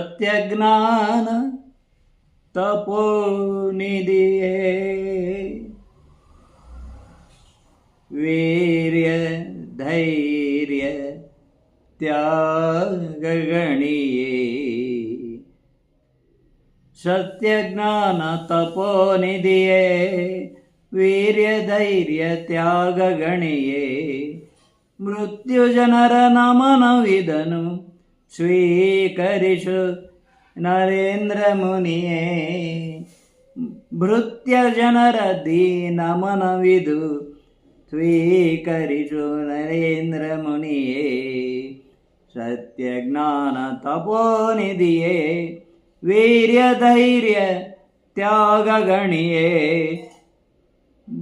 Satyajnana ತಪೋನಿಧಿಯೇ urea ಧೈರ್ಯ ತ್ಯಾಗಗಣಿಯೇ Satyajnana ತಪೋನಿಧಿಯೇ urea ಧೈರ್ಯ ತ್ಯಾಗ ಗಣಿಯೇ ಮೃತ್ಯು ಜನರ ನಮನವಿದನು ಸ್ವೀಕರಿಸು ನರೇಂದ್ರ ಮುನಿಯೇ. ಭೃತ್ಯ ಜನರ ದೀನಮನವಿದು ಸ್ವೀಕರಿಸು ನರೇಂದ್ರ ಮುನಿಯೇ. ಸತ್ಯಜ್ಞಾನ ತಪೋನಿಧಿಯೇ ವೀರ್ಯ ಧೈರ್ಯ ತ್ಯಾಗಗಣಿಯೇ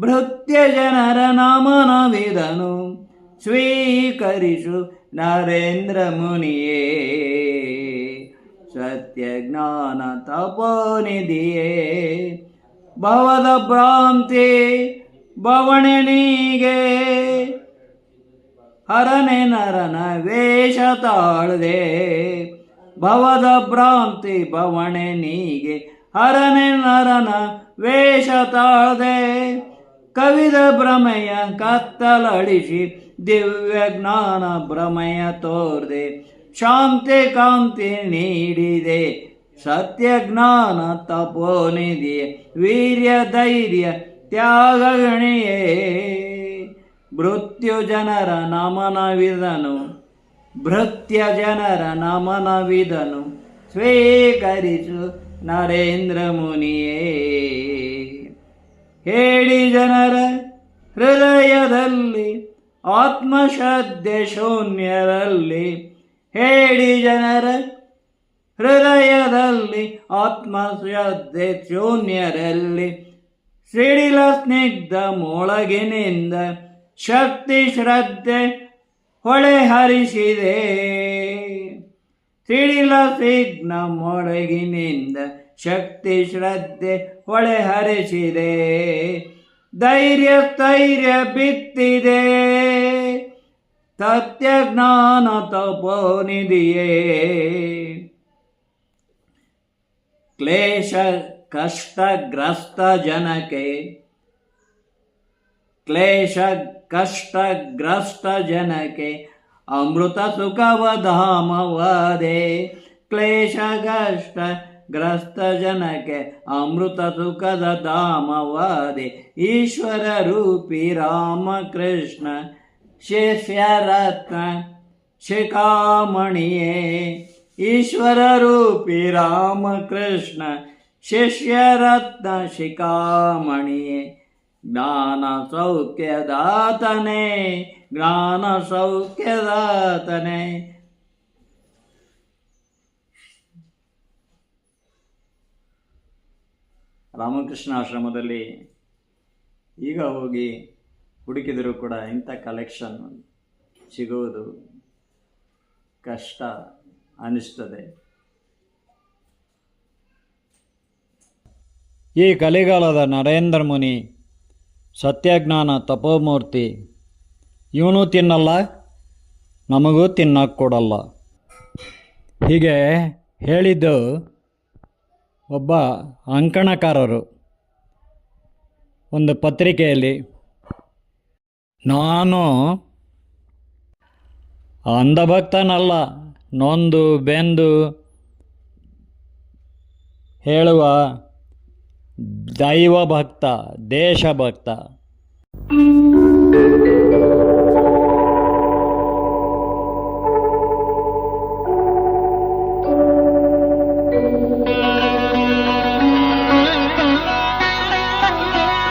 ಭೃತ್ಯ ಜನರ ನಮನವಿದನು ಸ್ವೀಕರಿಸು ನರೇಂದ್ರ ಮುನಿಯೇ. ಸತ್ಯಜ್ಞಾನ ತಪೋನಿಧಿಯೇ. ಭವದ ಭ್ರಾಂತಿ ಭವಣನಿಗೆ ಹರನೆ ನರನ ವೇಷ ತಾಳದೆ. ಭವದ ಭ್ರಾಂತಿ ಭವಣೆ ನೀಗೆ ಹರನೆ ನರನ ವೇಷ ತಾಳದೆ. ಕವಿದ ಭ್ರಮೆಯ ಕತ್ತಲಳಿಸಿ ದಿವ್ಯ ಜ್ಞಾನ ಭ್ರಮೆಯ ತೋರ್ದೆ. ಶಾಂತಿ ಕಾಂತಿ ನೀಡಿದೆ, ಸತ್ಯ ಜ್ಞಾನ ತಪೋನಿಧಿಯ ವೀರ್ಯ ಧೈರ್ಯ ತ್ಯಾಗಗಣಿಯೇ ಮೃತ್ಯು ಜನರ ನಮನವಿದನು ಭೃತ್ಯ ಜನರ ನಮನವಿದನು. ಸ್ವೀಕರಿಸು ನರೇಂದ್ರ ಮುನಿಯೇ. ಹೇಳಿ ಜನರ, ಹೃದಯದಲ್ಲಿ, ಆತ್ಮಶ್ರದ್ಧೆ ಶೂನ್ಯರಲ್ಲಿ. ಹೇಳಿ ಜನರ, ಹೃದಯದಲ್ಲಿ, ಆತ್ಮಶ್ರದ್ಧೆ ಶೂನ್ಯರಲ್ಲಿ. ಸಿಡಿಲ ಸ್ನಿಗ್ಧ ಮೊಳಗಿನಿಂದ, ಶಕ್ತಿ ಶ್ರದ್ಧೆ ಹೊಳೆ ಹರಿಸಿದೆ. ಸಿಡಿಲ ಸಿಗ್ನ ಮೊಳಗಿನಿಂದ ಶಕ್ತಿ ಶ್ರದ್ಧೆ ಹೊಳೆ ಹರಿಸಿದೆ. ಧೈರ್ಯ ಸ್ಥೈರ್ಯ ಬಿತ್ತಿದೆ. ಸತ್ಯ ಜ್ಞಾನ ತಪೋನಿದೆಯೇ ಕ್ಲೇಶ ಕಷ್ಟಗ್ರಸ್ತ ಜನಕ್ಕೆ, ಕ್ಲೇಶ ಕಷ್ಟಗ್ರಸ್ತ ಜನಕ್ಕೆ ಅಮೃತ ಸುಖವ ಧಾಮವಾದೆ ಕ್ಲೇಶ ಕಷ್ಟ ಗ್ರಸ್ತ ಜನಕ್ಕೆ ಅಮೃತ ಸುಖದ ಧಾಮವಾದೆ ಈಶ್ವರ ರೂಪಿ ರಾಮಕೃಷ್ಣ ಶಿಷ್ಯರತ್ನ ಶಿಖಾಮಣಿಯೇ. ಈಶ್ವರ ರೂಪಿ ರಾಮಕೃಷ್ಣ ಶಿಷ್ಯರತ್ನ ಶಿಖಾಮಣಿಯೇ. ಜ್ಞಾನ ಸೌಖ್ಯದಾತನೇ ಜ್ಞಾನ ಸೌಖ್ಯದಾತನೇ. ರಾಮಕೃಷ್ಣ ಆಶ್ರಮದಲ್ಲಿ ಈಗ ಹೋಗಿ ಹುಡುಕಿದರೂ ಕೂಡ ಇಂಥ ಕಲೆಕ್ಷನ್ ಸಿಗುವುದು ಕಷ್ಟ ಅನಿಸ್ತದೆ. ಈ ಕಲಿಗಾಲದ ನರೇಂದ್ರ ಮುನಿ ಸತ್ಯಜ್ಞಾನ ತಪೋಮೂರ್ತಿ. ಇವನು ತಿನ್ನಲ್ಲ, ನಮಗೂ ತಿನ್ನಕ್ಕೆ ಕೊಡಲ್ಲ. ಹೀಗೆ ಹೇಳಿದ್ದು ಒಬ್ಬ ಅಂಕಣಕಾರರು. ಒಂದು ಪತ್ರಿಕೆಯಲ್ಲಿ, ನಾನು ಅಂಧಭಕ್ತನಲ್ಲ, ನೊಂದು ಬೆಂದು ಹೇಳುವ दैवभक्त देशभक्त।